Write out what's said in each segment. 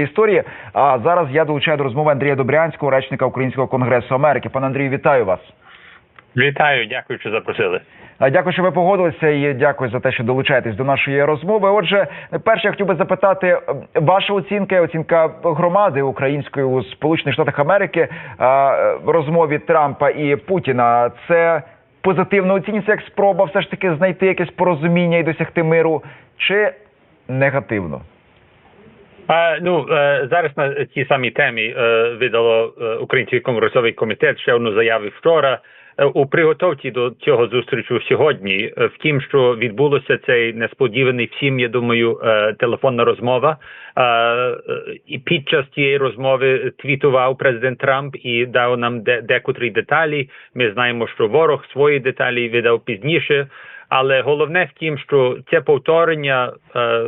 історії. А зараз я долучаю до розмови Андрія Добрянського, речника Українського конгресу Америки. Пане Андрію, вітаю вас. Вітаю, дякую, що запросили. Дякую, що ви погодилися, і дякую за те, що долучаєтесь до нашої розмови. Отже, перше, я хотів би запитати ваша оцінка, оцінка громади української у Сполучених Штатах Америки розмові Трампа і Путіна. Це позитивно оцінюється як спроба все ж таки знайти якесь порозуміння і досягти миру, чи негативно? А, ну е, зараз на цій самій темі е, видало е, Український конгресовий комітет ще одну заяву вчора. У приготовці до цього зустрічу сьогодні, е, втім, що відбулося цей несподіваний всім, я думаю, телефонна розмова. І під час цієї розмови твітував президент Трамп і дав нам декотрі деталі. Ми знаємо, що ворог свої деталі видав пізніше. Але головне в тім, що це повторення е,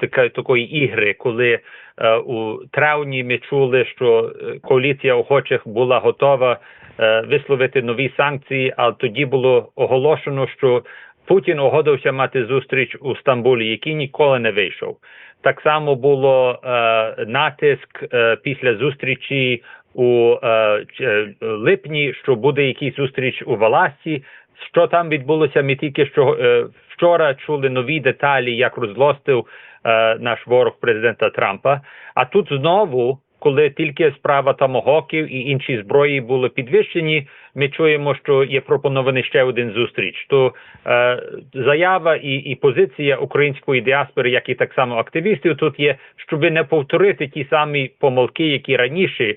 така, такої ігри, коли е, у травні ми чули, що е, коаліція охочих була готова е, висловити нові санкції, а тоді було оголошено, що Путін угодився мати зустріч у Стамбулі, який ніколи не вийшов. Так само було е, натиск е, після зустрічі у е, е, липні, що буде якийсь зустріч у Валасі. Що там відбулося? Ми тільки що е, вчора чули нові деталі, як розлостив е, наш ворог президента Трампа. А тут знову, коли тільки справа тамогоків і інші зброї були підвищені, ми чуємо, що є пропонований ще один зустріч. То е, заява і, і позиція української діаспори, як і так само активістів, тут є, щоб не повторити ті самі помилки, які раніше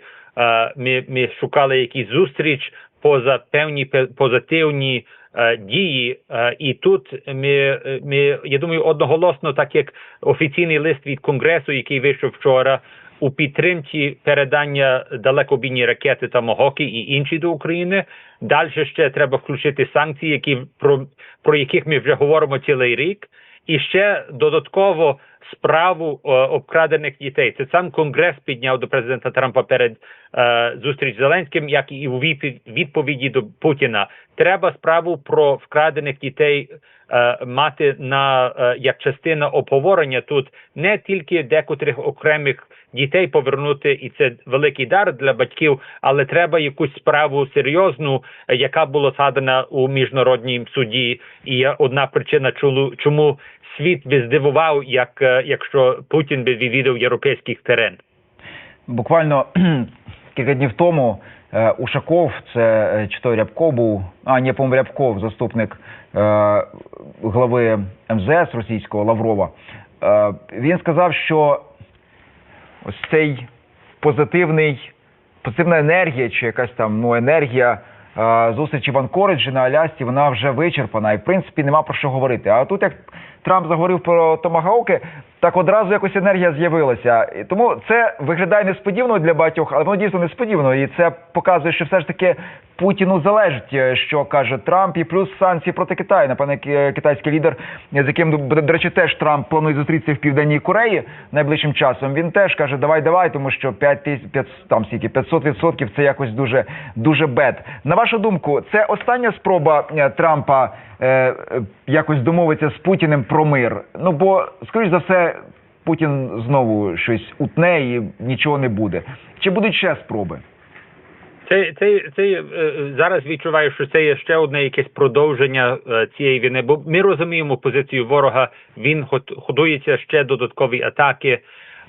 ми, ми шукали якісь зустріч поза певні пе- позитивні е, дії. Е, і тут ми, ми, я думаю, одноголосно, так як офіційний лист від конгресу, який вийшов вчора. У підтримці передання далекобійні ракети та могоки і інші до України. Далі ще треба включити санкції, які про, про яких ми вже говоримо цілий рік, і ще додатково справу е, обкрадених дітей. Це сам конгрес підняв до президента Трампа перед е, зустріч з Зеленським, як і у відповіді до Путіна. Треба справу про вкрадених дітей е, мати на е, як частина обговорення тут не тільки декотрих окремих дітей повернути, і це великий дар для батьків, але треба якусь справу серйозну, е, яка була згадана у міжнародній суді. І одна причина, чому, світ би здивував, як е, якщо Путін би відвідав європейський терен. Буквально кілька днів тому е, Ушаков, це е, чи то Рябков був, а ні, по Рябков, заступник е, глави МЗС російського Лаврова. Е, він сказав, що ось цей позитивний, позитивна енергія, чи якась там ну енергія е, зустрічі в Анкориджі на Алясці, вона вже вичерпана, і в принципі нема про що говорити. А тут як Трамп заговорив про томагауки, так одразу якось енергія з'явилася. Тому це виглядає несподівано для багатьох, але воно дійсно несподівано. І це показує, що все ж таки Путіну залежить, е, що каже Трамп, і плюс санкції проти Китаю. Напевне, ки- китайський лідер, з яким до до речі, теж Трамп планує зустрітися в південній Кореї найближчим часом. Він теж каже, давай, давай, тому що 5 тисяч 500, там скільки 500 відсотків це якось дуже дуже бед. На вашу думку, це остання спроба е, Трампа е, якось домовитися з Путіним про мир. Ну бо скоріш за все. Путін знову щось утне і нічого не буде. Чи будуть ще спроби? Це, це, це е, зараз відчуваю, що це є ще одне якесь продовження е, цієї війни. Бо ми розуміємо позицію ворога. Він годується ще додаткові атаки.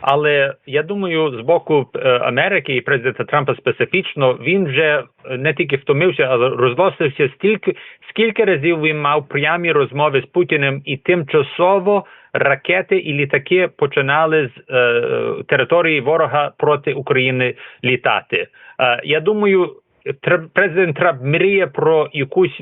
Але я думаю, з боку е, Америки і президента Трампа специфічно він вже е, не тільки втомився, але розлосився стільки, скільки разів він мав прямі розмови з Путіним, і тимчасово ракети і літаки починали з е, території ворога проти України літати. Е, я думаю. Президент Трамп мріє про якусь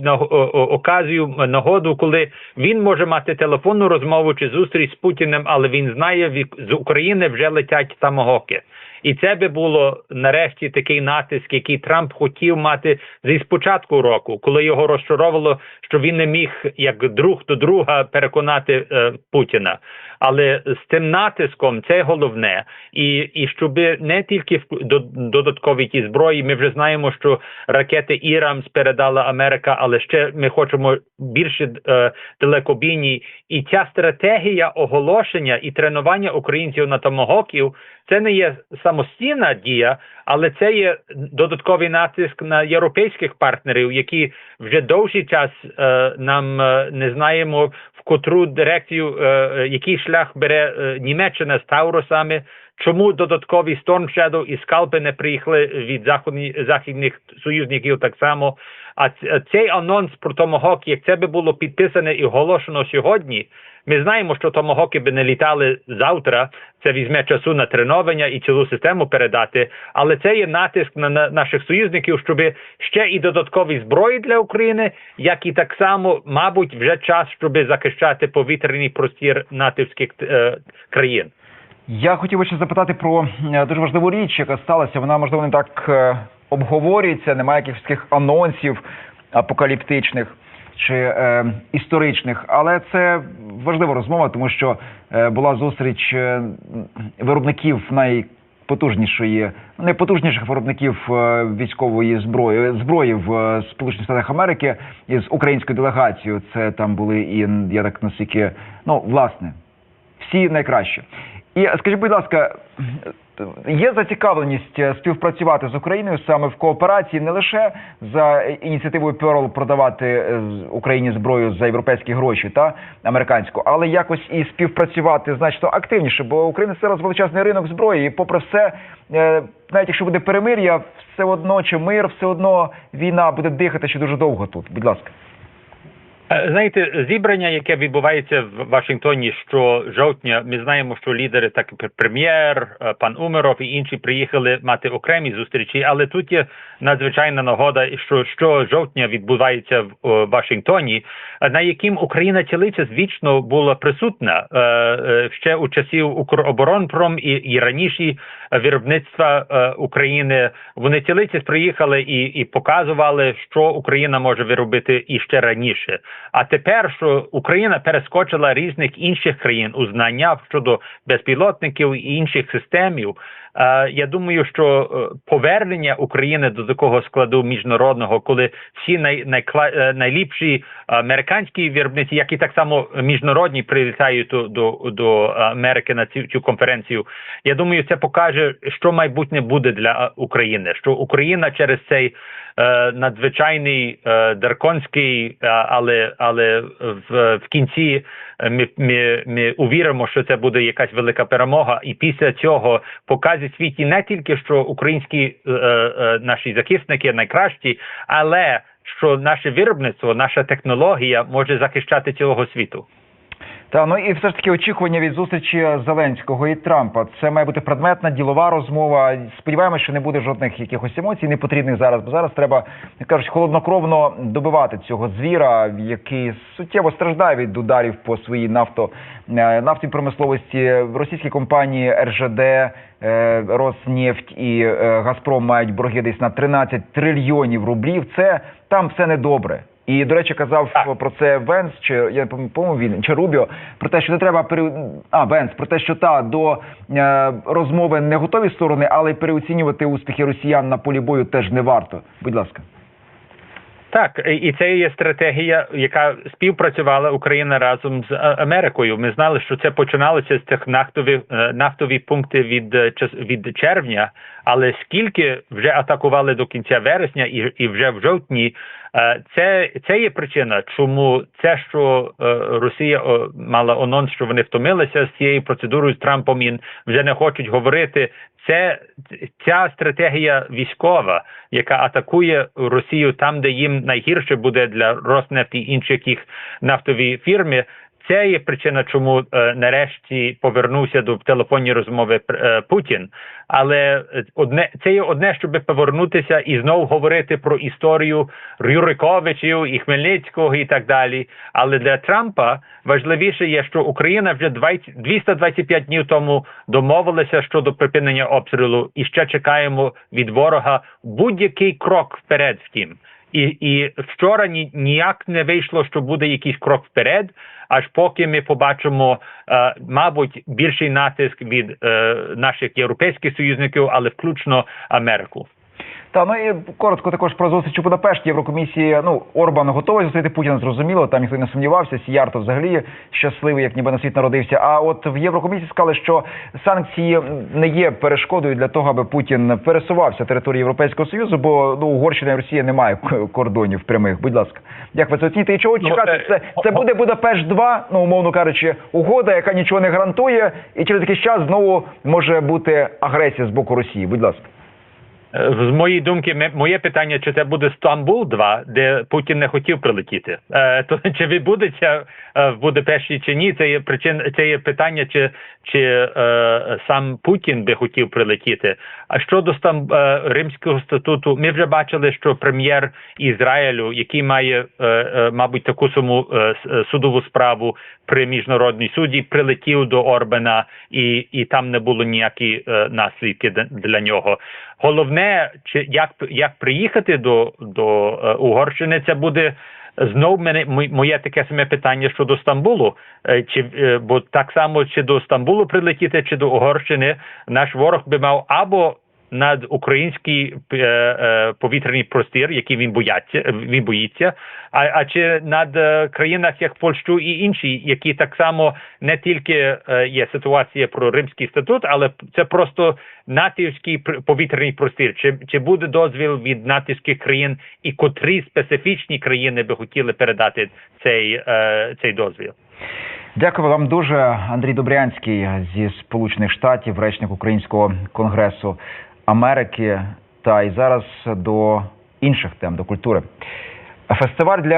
оказію нагоду, коли він може мати телефонну розмову чи зустріч з Путіним, але він знає, з України вже летять тамагоки. І це би було нарешті такий натиск, який Трамп хотів мати зі спочатку року, коли його розчаровувало, що він не міг як друг до друга переконати е, Путіна. Але з тим натиском це головне, і і щоб не тільки в додаткові ті зброї. Ми вже знаємо, що ракети Ірамс передала Америка, але ще ми хочемо більше е, далекобійні. І ця стратегія оголошення і тренування українців на томогоків це не є самостійна дія, але це є додатковий натиск на європейських партнерів, які вже довший час е, нам е, не знаємо в котру дирекцію, е, е, який шлях бере е, Німеччина з Таурусами. Чому додаткові Storm Shadow і скалпи не приїхали від заходні, західних союзників так само? А цей анонс про Томагок, як це би було підписане і оголошено сьогодні, ми знаємо, що Томагоки би не літали завтра. Це візьме часу на тренування і цілу систему передати. Але це є натиск на, на наших союзників, щоб ще і додаткові зброї для України, як і так само, мабуть, вже час, щоб захищати повітряний простір натівських е, країн. Я хотів би ще запитати про е, дуже важливу річ, яка сталася. Вона можливо не так е, обговорюється, немає якихось таких анонсів апокаліптичних чи е, історичних, але це важлива розмова, тому що е, була зустріч виробників найпотужнішої, найпотужніших виробників військової зброї зброї в Сполучених Штатах Америки із українською делегацією. Це там були і я так наскільки, ну власне, всі найкраще. І скажіть, будь ласка, є зацікавленість е, співпрацювати з Україною саме в кооперації не лише за ініціативою Pearl продавати е, Україні зброю за європейські гроші та американську, але якось і співпрацювати значно активніше, бо Україна зараз величезний ринок зброї, і попри все, е, навіть якщо буде перемир'я, все одно чи мир, все одно війна буде дихати ще дуже довго тут. Будь ласка. Е, Знаєте, зібрання, яке відбувається в Вашингтоні що жовтня, ми знаємо, що лідери, так прем'єр, е, пан Умеров і інші приїхали мати окремі зустрічі, але тут є надзвичайна нагода, що що жовтня відбувається в Вашингтоні, е, на яким Україна цілиця звічно була присутня е, е, ще у часів Укроборонпром і, і раніше виробництва е, України. Вони цілиці приїхали і, і показували, що Україна може виробити і ще раніше. А тепер, що Україна перескочила різних інших країн у знання щодо безпілотників і інших системів. Е, я думаю, що е, повернення України до такого складу міжнародного, коли всі най, найкла- е, найліпші американські виробниці, як і так само міжнародні, прилітають до, до, до Америки на цю, цю конференцію. Я думаю, це покаже, що майбутнє буде для України. Що Україна через цей е, надзвичайний е, драконський, е, але але в, в кінці ми, ми, ми увіримо, що це буде якась велика перемога, і після цього покаже світі не тільки що українські е, е, наші захисники найкращі, але що наше виробництво, наша технологія може захищати цілого світу. Та ну і все ж таки очікування від зустрічі Зеленського і Трампа. Це має бути предметна ділова розмова. Сподіваємося, що не буде жодних якихось емоцій непотрібних зараз, бо зараз треба як кажуть, холоднокровно добивати цього звіра, який суттєво страждає від ударів по своїй нафто е, нафтій промисловості. Російські компанії РЖД, е, Роснефть і е, Газпром мають борги десь на 13 трильйонів рублів. Це там все недобре. І до речі, казав Так. про це Венс, чи я пам'ятаю, він чи Рубіо, про те, що не треба пере... а, Венс, про те, що та до е, розмови не готові сторони, але й переоцінювати успіхи росіян на полі бою теж не варто. Будь ласка. Так, і- це є стратегія, яка співпрацювала Україна разом з е, Америкою. Ми знали, що це починалося з цих нафтових е, нафтові пункти від е, від червня, але скільки вже атакували до кінця вересня і, і вже в жовтні. е, Це це є причина, чому це, що е, Росія мала анонс, що вони втомилися з цією процедурою з Трампом і вже не хочуть говорити. Це ця стратегія військова, яка атакує Росію там, де їм найгірше буде для Роснефті і інших їх нафтові фірми. Це є причина, чому е, нарешті повернувся до телефонні розмови е, Путін. Але е, одне це є одне, щоб повернутися і знову говорити про історію Рюриковичів і Хмельницького і так далі. Але для Трампа важливіше є, що Україна вже 20, 225 днів тому домовилася щодо припинення обстрілу, і ще чекаємо від ворога будь-який крок вперед. Втім. І, і вчора ні, ніяк не вийшло, що буде якийсь крок вперед, аж поки ми побачимо, е, мабуть, більший натиск від е, наших європейських союзників, але включно Америку. Та ну і коротко також про зустріч у Будапешті Єврокомісії. Ну Орбан готовий зустріти Путіна, зрозуміло. Там ніхто не сумнівався. Сіяр то взагалі щасливий, як ніби на світ народився. А от в Єврокомісії сказали, що санкції не є перешкодою для того, аби Путін пересувався територією Європейського союзу, бо ну Угорщина і Росія не має кордонів прямих. Будь ласка, як ви це оціните? І чого Ну, чекати? Це це буде Будапешт 2 ну умовно кажучи, угода, яка нічого не гарантує, і через якийсь час знову може бути агресія з боку Росії. Будь ласка. З моєї думки, моє питання, чи це буде Стамбул 2, де Путін не хотів прилетіти. Е, то чи відбудеться е, в Будапешті чи ні? Це є причин, це є питання, чи, чи е, сам Путін би хотів прилетіти. А щодо стам е, Римського статуту, ми вже бачили, що прем'єр Ізраїлю, який має, мабуть, таку саму е, судову справу при міжнародній суді, прилетів до Орбана, і, і там не було ніякі наслідки для нього. Головне, чи як як приїхати до, до е, Угорщини, це буде знов мене моє таке саме питання щодо Стамбулу. Е, Чи е, бо так само чи до Стамбулу прилетіти, чи до Угорщини, наш ворог би мав або над український е, е, повітряний простір, який він бояться, він боїться, а, а чи над е, країнах як Польщу і інші, які так само не тільки є ситуація про Римський статут, але це просто натівський повітряний простір. Чи, чи буде дозвіл від натівських країн, і котрі специфічні країни би хотіли передати цей, цей дозвіл? Дякую вам дуже, Андрій Добрянський зі Сполучених Штатів, речник Українського конгресу Америки. Та і зараз до інших тем, до культури. Фестиваль для